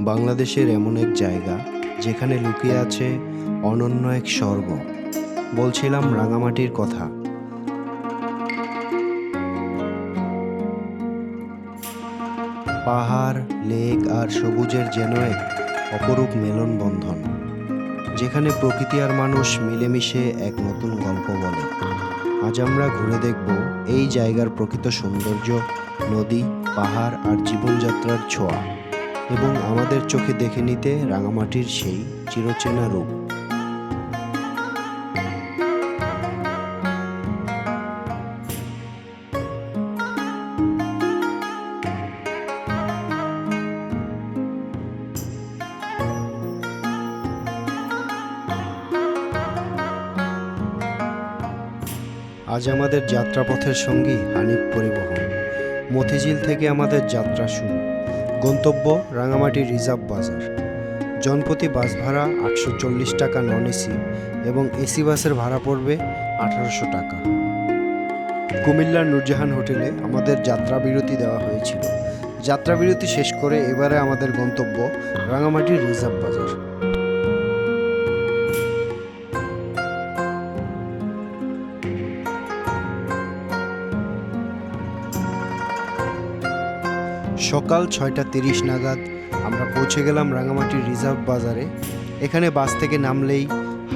বাংলাদেশের এমন এক জায়গা যেখানে লুকিয়ে আছে অনন্য এক স্বর্গ। বলছিলাম রাঙামাটির কথা। পাহাড়, লেক আর সবুজের যেন এক অপরূপ মেলন বন্ধন যেখানে প্রকৃতি আর মানুষ মিলেমিশে এক নতুন গল্প বলে। আজ আমরা ঘুরে দেখব এই জায়গার প্রকৃত সৌন্দর্য, নদী, পাহাড় আর জীবনযাত্রার ছোঁয়া। এবং আমাদের চোখে দেখে নিতে রাঙামাটির সেই চিরচেনা রূপ। আজ আমাদের যাত্রাপথের সঙ্গী হানিফ পরিবহন। মতিঝিল থেকে আমাদের যাত্রা শুরু। গন্তব্য রাঙামাটি রিজার্ভ বাজার। জনপতি বাস ভাড়া আটশো চল্লিশ টাকা নন এসি এবং এসি বাসের ভাড়া পড়বে আঠারোশো টাকা। কুমিল্লার নুরজাহান হোটেলে আমাদের যাত্রা বিরতি দেওয়া হয়েছিল। যাত্রা বিরতি শেষ করে এবারে আমাদের গন্তব্য রাঙামাটি রিজার্ভ বাজার। সকাল ছয়টা তিরিশ নাগাদ আমরা পৌঁছে গেলাম রাঙামাটির রিজার্ভ বাজারে। এখানে বাস থেকে নামলেই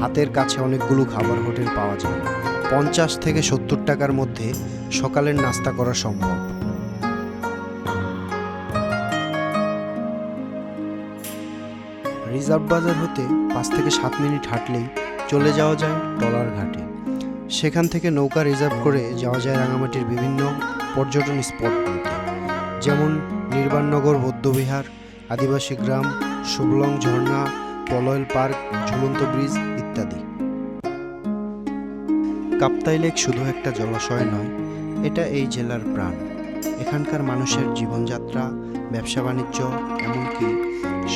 হাতের কাছে অনেকগুলো খাবার হোটেল পাওয়া যায়। পঞ্চাশ থেকে সত্তর টাকার মধ্যে সকালের নাস্তা করা সম্ভব। রিজার্ভ বাজার হতে পাঁচ থেকে সাত মিনিট হাঁটলেই চলে যাওয়া যায় টলার ঘাটে। সেখান থেকে নৌকা রিজার্ভ করে যাওয়া যায় রাঙামাটির বিভিন্ন পর্যটন স্পটগুলোতে যেমন নির্বাণনগর বৌদ্ধবিহার, আদিবাসী গ্রাম শুভলং ঝর্ণা পলয়েল পার্ক, ঝুলন্ত ব্রিজ ইত্যাদি। কাপ্তাই লেক শুধু একটা জলাশয় নয়, এটা এই জেলার প্রাণ। এখানকার মানুষের জীবনযাত্রা, ব্যবসা বাণিজ্য, এমনকি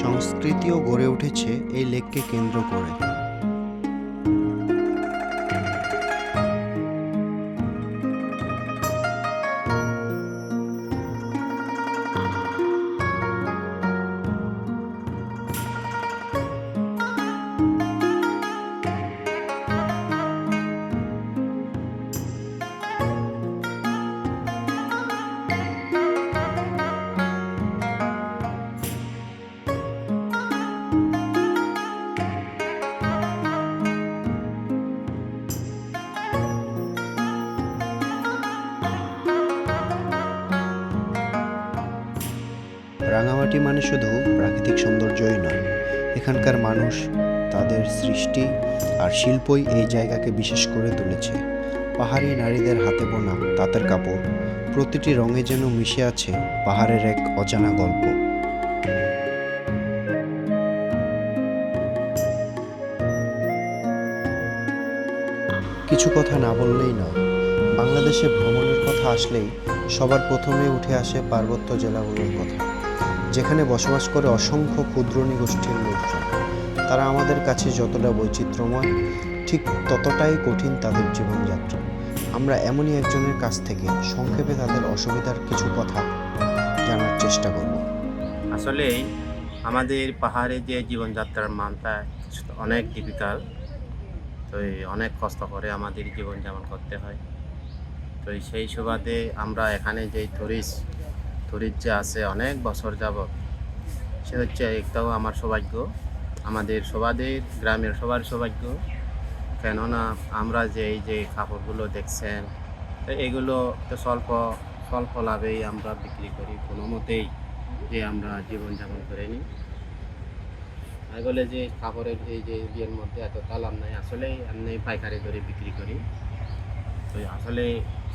সংস্কৃতিও গড়ে উঠেছে এই লেককে কেন্দ্র করে। রাঙামাটি মানে শুধু প্রাকৃতিক সৌন্দর্যই নয়, এখানকার মানুষ তাদের সৃষ্টি আর শিল্পই এই জায়গাকে বিশেষ করে তুলেছে। পাহাড়ি নারীদের হাতে বোনা তাঁতের কাপড়, প্রতিটি রঙে যেন মিশে আছে পাহাড়ের এক অজানা গল্প। কিছু কথা না বললেই নয়, বাংলাদেশে ভ্রমণের কথা আসলেই সবার প্রথমে উঠে আসে পার্বত্য জেলাগুলোর কথা। যেখানে বসবাস করে অসংখ্য ক্ষুদ্র গোষ্ঠীর লোকজন, তারা আমাদের কাছে যতটা বৈচিত্র্যময়, ঠিক ততটাই কঠিন তাদের জীবনযাত্রা। আমরা এমনই একজনের কাছ থেকে সংক্ষেপে তাদের অসুবিধার কিছু কথা জানার চেষ্টা করব। আসলে আমাদের পাহাড়ে যে জীবনযাত্রার মানটা অনেক ডিফিকাল্ট তো অনেক কষ্ট করে আমাদের জীবনযাপন করতে হয়। তো সেই সুবাদে আমরা এখানে যে টুরিস্ট টুরিস্ট যে আছে অনেক বছর যাবত সে হচ্ছে একটাও আমার সৌভাগ্য। আমাদের সবাদের গ্রামের সবার সৌভাগ্য। কেননা আমরা যে এই যে কাপড়গুলো দেখছেন তো এগুলো তো স্বল্প স্বল্প লাভেই আমরা বিক্রি করি কোনো মতেই যে আমরা জীবনযাপন করে নিই আর বলে যে কাপড়ের এই যে বিয়ের মধ্যে এত লাভ নাই আসলে এমনি পাইকারি দরে বিক্রি করি। তো আসলে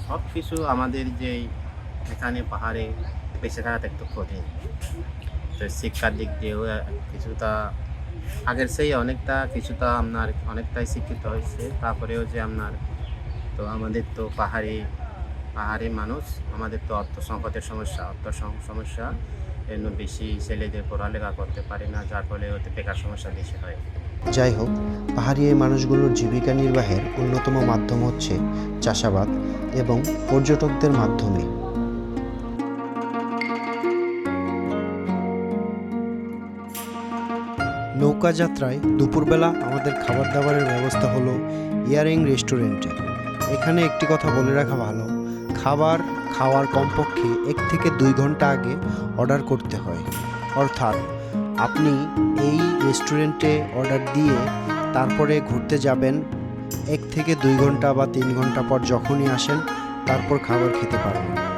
সব কিছু আমাদের যে এখানে পাহাড়ে বেঁচে থাকাটা একটু কঠিন। তো শিক্ষার দিক দিয়েও কিছুটা আগের সেই অনেকটা, কিছুটা আপনার অনেকটাই শিক্ষিত হয়েছে। তারপরেও যে আপনার, তো আমাদের তো পাহাড়ি পাহাড়ি মানুষ, আমাদের তো অর্থ সংকটের সমস্যা। অর্থ সমস্যা জন্য বেশি ছেলেদের পড়ালেখা করতে পারে না, যার ফলে হতে বেকার সমস্যা বেশি হয়। যাই হোক, পাহাড়ি এই মানুষগুলোর জীবিকা নির্বাহের অন্যতম মাধ্যম হচ্ছে চাষাবাদ এবং পর্যটকদের মাধ্যমে। নৌকা যাত্রায় দুপুরবেলা আমাদের খাবার দাবারের ব্যবস্থা হলো ইয়ারিং রেস্টুরেন্টে। এখানে একটি কথা বলে রাখা ভালো, খাবার খাওয়ার কমপক্ষে এক থেকে দুই ঘণ্টা আগে অর্ডার করতে হয়। অর্থাৎ আপনি এই রেস্টুরেন্টে অর্ডার দিয়ে তারপরে ঘুরতে যাবেন এক থেকে দুই ঘণ্টা বা তিন ঘণ্টা পর যখনই আসেন, তারপর খাবার খেতে পারবেন।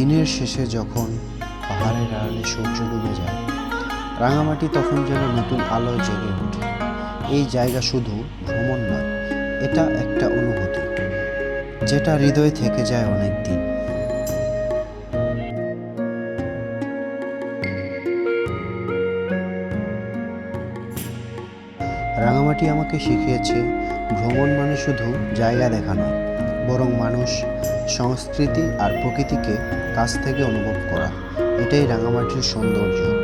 দিনের শেষে যখন পাহাড়ের আড়ালে সূর্য ডুবে যায়, রাঙামাটি তখন যেন নতুন আলোয় জেগে ওঠে। এই জায়গা শুধু ভ্রমণ নয়, এটা একটা অনুভূতি, যেটা হৃদয়ে থেকে যায় অনেক দিন রাঙামাটি আমাকে শিখিয়েছে, ভ্রমণ মানে শুধু জায়গা দেখা নয় বরং মানুষ সংস্কৃতি আর প্রকৃতিকে কাছ থেকে অনুভব করা। এটাই রাঙামাটির সৌন্দর্য।